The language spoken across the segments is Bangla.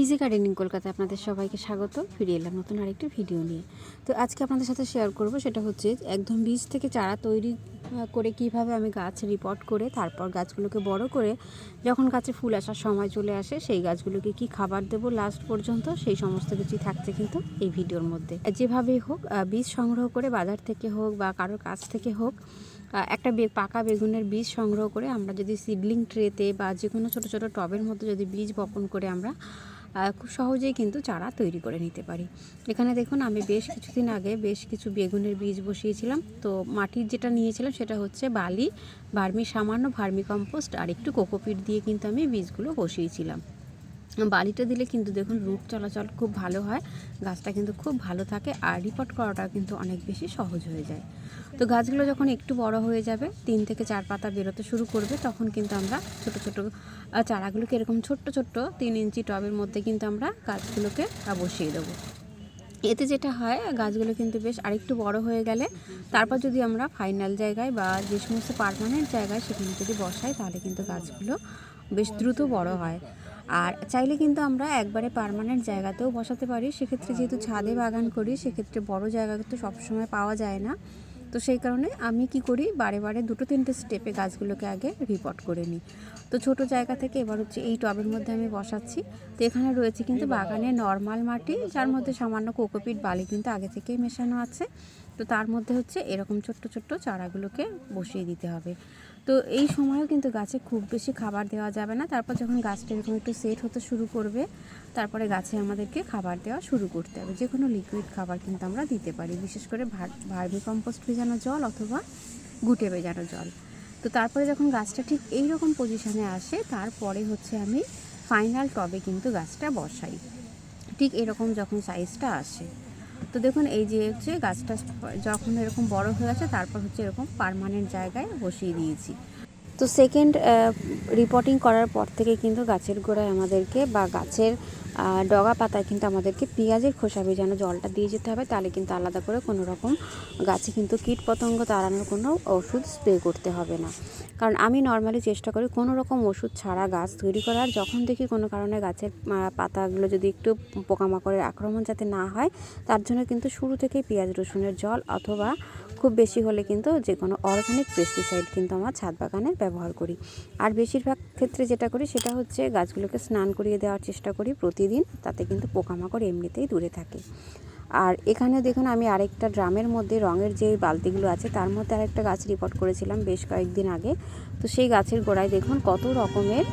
ইজি গার্ডেনিং কলকাতায় আপনাদের সবাইকে স্বাগত। ফিরে এলাম নতুন আরেকটি ভিডিও নিয়ে। তো আজকে আপনাদের সাথে শেয়ার করব, সেটা হচ্ছে একদম বীজ থেকে চারা তৈরি করে কীভাবে আমি গাছ রিপোর্ট করে, তারপর গাছগুলোকে বড় করে যখন গাছে ফুল আসার সময় চলে আসে, সেই গাছগুলোকে কি খাবার দেব লাস্ট পর্যন্ত, সেই সমস্ত কিছুই থাকছে কিন্তু এই ভিডিওর মধ্যে। যেভাবেই হোক বীজ সংগ্রহ করে বাজার থেকে হোক বা কারোর কাছ থেকে হোক একটা পাকা বেগুনের বীজ সংগ্রহ করে আমরা যদি সিডলিং ট্রেতে বা যে কোনো ছোটো ছোটো টবের মধ্যে যদি বীজ বপন করে আমরা খুব সহজেই কিন্তু চারা তৈরি করে নিতে পারি। এখানে দেখুন আমি বেশ কিছুদিন আগে বেশ কিছু বেগুনের বীজ বসিয়েছিলাম। তো মাটির যেটা নিয়েছিলাম সেটা হচ্ছে বালি, ভার্মি সামান্য ভার্মি কম্পোস্ট আর একটু কোকোপিট দিয়ে কিন্তু আমি বীজগুলো বসিয়েছিলাম। বালিটা দিলে কিন্তু দেখুন রুট চলাচল খুব ভালো হয়, গাছটা কিন্তু খুব ভালো থাকে আর রিপোর্ট করাটা কিন্তু অনেক বেশি সহজ হয়ে যায়। তো গাছগুলো যখন একটু বড় হয়ে যাবে, তিন থেকে চার পাতা বেরোতে শুরু করবে, তখন কিন্তু আমরা ছোট ছোট চারাগুলোকে এরকম ছোট্ট ছোট্ট তিন ইঞ্চি টবের মধ্যে কিন্তু আমরা গাছগুলোকে বসিয়ে দেবো। এতে যেটা হয়, গাছগুলো কিন্তু বেশ আরেকটু বড় হয়ে গেলে তারপর যদি আমরা ফাইনাল জায়গায় বা যে সমস্ত পারমানেন্ট জায়গায় সেখানে যদি বসাই, তাহলে কিন্তু গাছগুলো বেশ দ্রুত বড় হয়। আর চাইলে কিন্তু আমরা একবারে পারমানেন্ট জায়গাতেও বসাতে পারি। সেক্ষেত্রে যেহেতু ছাদে বাগান করি, সেক্ষেত্রে বড় জায়গা তো সবসময় পাওয়া যায় না। তো সেই কারণে আমি কি করি, বারে বারে দুটো তিনটে স্টেপে গাছগুলোকে আগে রিপোর্ট করে নিই। তো ছোট জায়গা থেকে এবার হচ্ছে এই টবের মধ্যে আমি বসাচ্ছি। তো এখানে রয়েছে কিন্তু বাগানে নর্মাল মাটি, যার মধ্যে সামান্য কোকোপিট বালি কিন্তু আগে থেকেই মেশানো আছে। তো তার মধ্যে হচ্ছে এরকম ছোট্ট ছোট্ট চারাগুলোকে বসিয়ে দিতে হবে। তো এই সময়ও কিন্তু গাছে খুব বেশি খাবার দেওয়া যাবে না। তারপর যখন গাছটা এরকম একটু সেট হতে শুরু করবে, তারপরে গাছে আমাদেরকে খাবার দেওয়া শুরু করতে হবে। যে কোনো লিকুইড খাবার কিন্তু আমরা দিতে পারি, বিশেষ করে ভার্মি কম্পোস্ট ভেজানো জল অথবা গুটে ভেজানো জল। তো তারপরে যখন গাছটা ঠিক এই রকম পজিশানে আসে, তারপরে হচ্ছে আমি ফাইনাল টবে কিন্তু গাছটা বসাই। ঠিক এরকম যখন সাইজটা আসে। তো দেখুন, এই যে হচ্ছে গাছটা যখন এরকম বড় হয়ে গেছে তারপর হচ্ছে এরকম পারমানেন্ট জায়গায় বসিয়ে দিয়েছি। তো সেকেন্ড রিপোর্টিং করার পর থেকে কিন্তু গাছের গোড়ায় আমাদেরকে বা গাছের ডগা পাতায় কিন্তু আমাদেরকে পেঁয়াজের খোসা ভেজানো জলটা দিয়ে যেতে হবে। তাহলে কিন্তু আলাদা করে কোনো রকম গাছে কিন্তু কীট পতঙ্গ তাড়ানোর কোনো ওষুধ স্প্রে করতে হবে না। কারণ আমি নর্মালি চেষ্টা করি কোনো রকম ওষুধ ছাড়া গাছ তৈরি করার। যখন দেখি কোনো কারণে গাছের পাতাগুলো যদি একটু পোকামাকড়ের আক্রমণ যাতে না হয়, তার জন্য কিন্তু শুরু থেকেই পেঁয়াজ রসুনের জল অথবা খুব বেশি হলে কিন্তু যে কোনো অর্গানিক পেস্টিসাইড কিন্তু আমার ছাদ বাগানে ব্যবহার করি। আর বেশিরভাগ ক্ষেত্রে যেটা করি সেটা হচ্ছে গাছগুলোকে স্নান করিয়ে দেওয়ার চেষ্টা করি প্রতিদিন, তাতে কিন্তু পোকামাকড় এমনিতেই দূরে থাকে। আর এখানে দেখুন আমি আরেকটা ড্রামের মধ্যে রঙের যে বালতিগুলো আছে, তার মধ্যে আরেকটা গাছ রিপোর্ট করেছিলাম বেশ কয়েকদিন আগে। তো সেই গাছের গোড়ায় দেখুন কত রকমের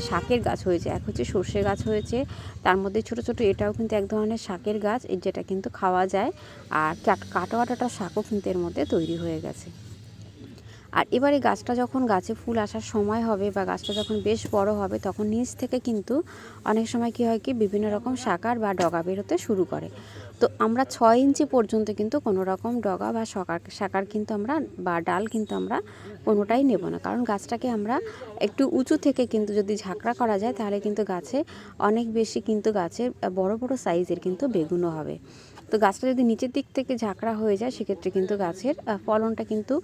শাকের গাছ হয়েছে। এক হচ্ছে সর্ষে গাছ হয়েছে, তার মধ্যে ছোট ছোট এটাও কিন্তু এক ধরনের শাকের গাছ যেটা কিন্তু খাওয়া যায়। আর কাট- কাটোয়াটাটা শাকও কিন্তু এর মধ্যে তৈরি হয়ে গেছে। আর এবারে গাছটা যখন গাছে ফুল আসার সময় হবে বা গাছটা যখন বেশ বড় হবে, তখন নিচ থেকে কিন্তু অনেক সময় কি হয় কি, বিভিন্ন রকম শাকার বা ডগা বেরোতে শুরু করে। তো আমরা ছয় ইঞ্চি পর্যন্ত কিন্তু কোনো রকম ডগা বা সকার শাকার কিন্তু আমরা বা ডাল কিন্তু আমরা কোনোটাই নেব না। কারণ গাছটাকে আমরা একটু উঁচু থেকে কিন্তু যদি ঝাঁকড়া করা যায়, তাহলে কিন্তু গাছে অনেক বেশি কিন্তু গাছের বড় বড় সাইজের কিন্তু বেগুনও হবে। তো গাছটা যদি নিচের দিক থেকে ঝাঁকড়া হয়ে যায়, সেক্ষেত্রে কিন্তু গাছের ফলনটা কিন্তু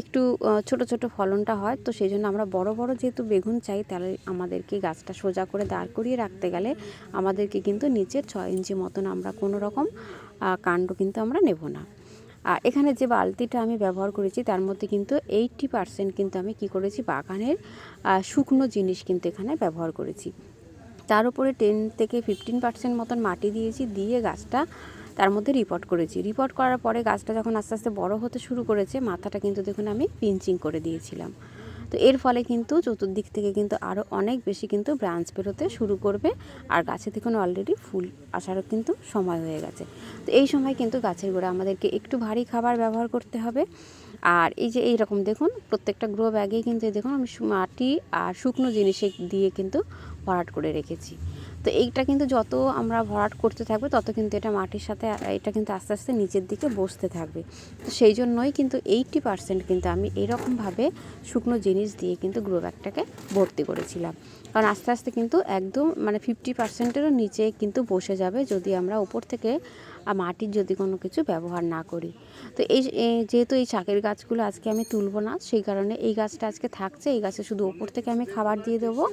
একটু ছোট ছোট ফলনটা হয়। তো সেই জন্য আমরা বড় বড় যেহেতু বেগুন চাই, তাহলে আমাদেরকে গাছটা সোজা করে দাঁড় করিয়ে রাখতে গেলে আমাদেরকে কিন্তু নিচের ছয় ইঞ্চি মতন আমরা কোনো রকম কাণ্ড কিন্তু আমরা নেব না। এখানে যে বালতিটা আমি ব্যবহার করেছি তার মধ্যে কিন্তু এইটটি পার্সেন্ট কিন্তু আমি কি করেছি? বাগানের শুকনো জিনিস কিন্তু এখানে ব্যবহার করেছি। তার উপরে টেন থেকে ফিফটিন পার্সেন্ট মতন মাটি দিয়েছি, দিয়ে গাছটা তার মধ্যে রিপোর্ট করেছি। রিপোর্ট করার পরে গাছটা যখন আস্তে আস্তে বড় হতে শুরু করেছে, মাথাটা কিন্তু দেখুন আমি পিঞ্চিং করে দিয়েছিলাম। তো এর ফলে কিন্তু চতুর্দিক থেকে কিন্তু আরও অনেক বেশি কিন্তু ব্রাঞ্চ বেরোতে শুরু করবে। আর গাছে থেকে অলরেডি ফুল আসারও কিন্তু সময় হয়ে গেছে। তো এই সময় কিন্তু গাছের গোড়া আমাদেরকে একটু ভারী খাবার ব্যবহার করতে হবে। আর এই যে এই রকম দেখুন, প্রত্যেকটা গ্রো ব্যাগেই কিন্তু দেখুন আমি মাটি আর শুকনো জিনিসে দিয়ে কিন্তু ভরাট করে রেখেছি। তো এইটা কিন্তু যত আমরা ভরাট করতে থাকবে, তত কিন্তু এটা মাটির সাথে, এটা কিন্তু আস্তে আস্তে নিচের দিকে বসতে থাকবে। তো সেই জন্যই কিন্তু এইটটি পারসেন্ট কিন্তু আমি এরকমভাবে শুকনো জিনিস দিয়ে কিন্তু গ্রো ব্যাগটাকে ভর্তি করেছিলাম। কারণ আস্তে আস্তে কিন্তু একদম মানে ফিফটি পার্সেন্টেরও নিচে কিন্তু বসে যাবে যদি আমরা উপর থেকে আহ, মাটির যদি কোনো কিছু ব্যবহার না করি। তো এই যেহেতু এই শাকের গাছগুলো আজকে আমি তুলব না সেই কারণে এই গাছটা আজকে থাকছে এই গাছে শুধু ওপর থেকে আমি খাবার দিয়ে দেবো।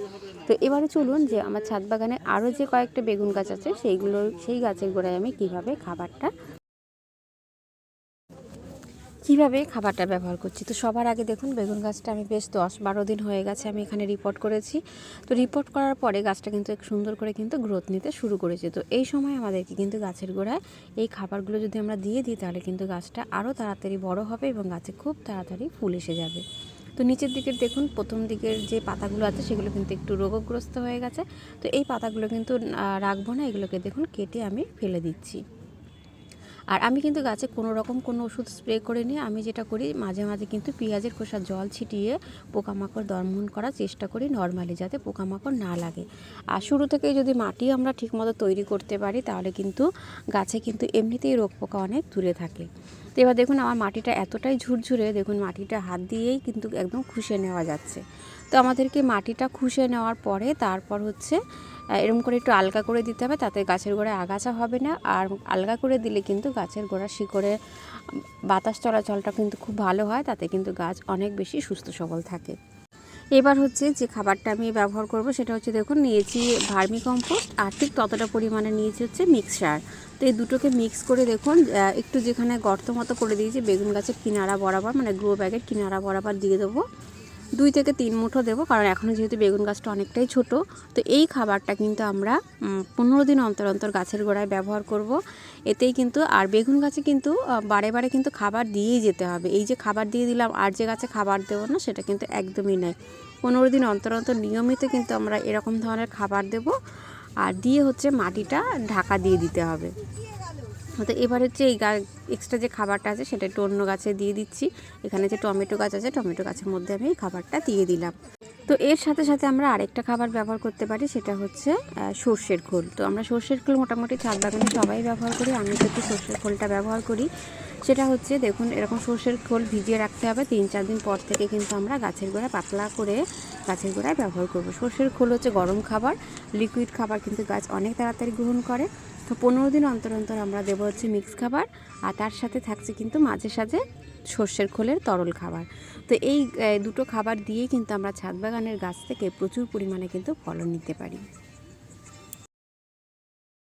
তো এবারে চলুন যে আমার ছাদ বাগানে আরও যে কয়েকটা বেগুন গাছ আছে সেইগুলো সেই গাছের গোড়ায় আমি কীভাবে খাবারটা কীভাবে খাবারটা ব্যবহার করছি? তো সবার আগে দেখুন, বেগুন গাছটা আমি বেশ দশ বারো দিন হয়ে গেছে আমি এখানে রিপোর্ট করেছি। তো রিপোর্ট করার পরে গাছটা কিন্তু এক সুন্দর করে কিন্তু গ্রোথ নিতে শুরু করেছে। তো এই সময় আমাদেরকে কিন্তু গাছের গোড়ায় এই খাবারগুলো যদি আমরা দিয়ে দিই, তাহলে কিন্তু গাছটা আরও তাড়াতাড়ি বড় হবে এবং গাছে খুব তাড়াতাড়ি ফুল এসে যাবে। তো নিচের দিকের দেখুন, প্রথম দিকের যে পাতাগুলো আছে, সেগুলো কিন্তু একটু রোগগ্রস্ত হয়ে গেছে। তো এই পাতাগুলো কিন্তু রাখব না, এগুলোকে দেখুন কেটে আমি ফেলে দিচ্ছি। আর আমি কিন্তু গাছে কোনো রকম কোনো ওষুধ স্প্রে করে নিয়ে আমি যেটা করি, মাঝে মাঝে কিন্তু পেঁয়াজের খোসা জল ছিটিয়ে পোকামাকড় দমন করার চেষ্টা করি নর্মালি যাতে পোকামাকড় না লাগে। আর শুরু থেকে যদি মাটি আমরা ঠিকমতো তৈরি করতে পারি, তাহলে কিন্তু গাছে কিন্তু এমনিতেই রোগ পোকা অনেক দূরে থাকে। তো এবার দেখুন আমার মাটিটা এতটাই ঝুরঝুরে, দেখুন মাটিটা হাত দিয়েই কিন্তু একদম খুশে নেওয়া যাচ্ছে। তো আমাদেরকে মাটিটা খুশে নেওয়ার পরে তারপর হচ্ছে এরম করে একটু আলগা করে দিতে হবে, তাতে গাছের গোড়ায় আগাছা হবে না। আর আলগা করে দিলে কিন্তু গাছের গোড়া শিকড়ে বাতাস চলাচলটা কিন্তু খুব ভালো হয়, তাতে কিন্তু গাছ অনেক বেশি সুস্থ সবল থাকে। এবার হচ্ছে যে খাবারটা আমি ব্যবহার করব সেটা হচ্ছে দেখুন, নিয়েছি ভার্মি কম্পোস্ট আর ঠিক ততটা পরিমাণে নিয়েছি হচ্ছে মিক্সার। তো এই দুটোকে মিক্স করে দেখুন একটু যেখানে গর্ত মতো করে দিয়েছি, বেগুন গাছের কিনারা বরাবর মানে গ্রো ব্যাগের কিনারা বরাবর দিয়ে দেবো। দুই থেকে তিন মুঠো দেবো, কারণ এখনও যেহেতু বেগুন গাছটা অনেকটাই ছোট, তো এই খাবারটা কিন্তু আমরা পনেরো দিন অন্তর অন্তর গাছের গোড়ায় ব্যবহার করব। এতেই কিন্তু, আর বেগুন গাছে কিন্তু বারে বারে কিন্তু খাবার দিয়েই যেতে হবে। এই যে খাবার দিয়ে দিলাম, আর যে গাছে খাবার দেবো না, সেটা কিন্তু একদমই নয়। পনেরো দিন অন্তর অন্তর নিয়মিত কিন্তু আমরা এরকম ধরনের খাবার দেব, আর দিয়ে হচ্ছে মাটিটা ঢাকা দিয়ে দিতে হবে। তো এবার হচ্ছে এই গা এক্সট্রা যে খাবারটা আছে সেটা একটু অন্য গাছে দিয়ে দিচ্ছি। এখানে যে টমেটো গাছ আছে, টমেটো গাছের মধ্যে আমি এই খাবারটা দিয়ে দিলাম। তো এর সাথে সাথে আমরা আরেকটা খাবার ব্যবহার করতে পারি, সেটা হচ্ছে সর্ষের খোল। তো আমরা সর্ষের খোল মোটামুটি ছাদ বাগানে সবাই ব্যবহার করি, আমি তো একটু সর্ষের খোলটা ব্যবহার করি। সেটা হচ্ছে, দেখুন, এরকম সর্ষের খোল ভিজিয়ে রাখতে হবে। তিন চার দিন পর থেকে কিন্তু আমরা গাছের গোড়ায় পাতলা করে গাছের গোড়ায় ব্যবহার করব। সর্ষের খোল হচ্ছে গরম খাবার লিকুইড খাবার কিন্তু গাছ অনেক তাড়াতাড়ি গ্রহণ করে। তো পনেরো দিন অন্তর অন্তর আমরা দেবো হচ্ছে মিক্স খাবার, আর তার সাথে থাকছে কিন্তু মাঝে সাঝে সর্ষের খোলের তরল খাবার। তো এই দুটো খাবার দিয়েই কিন্তু আমরা ছাদ বাগানের গাছ থেকে প্রচুর পরিমাণে কিন্তু ফলন নিতে পারি।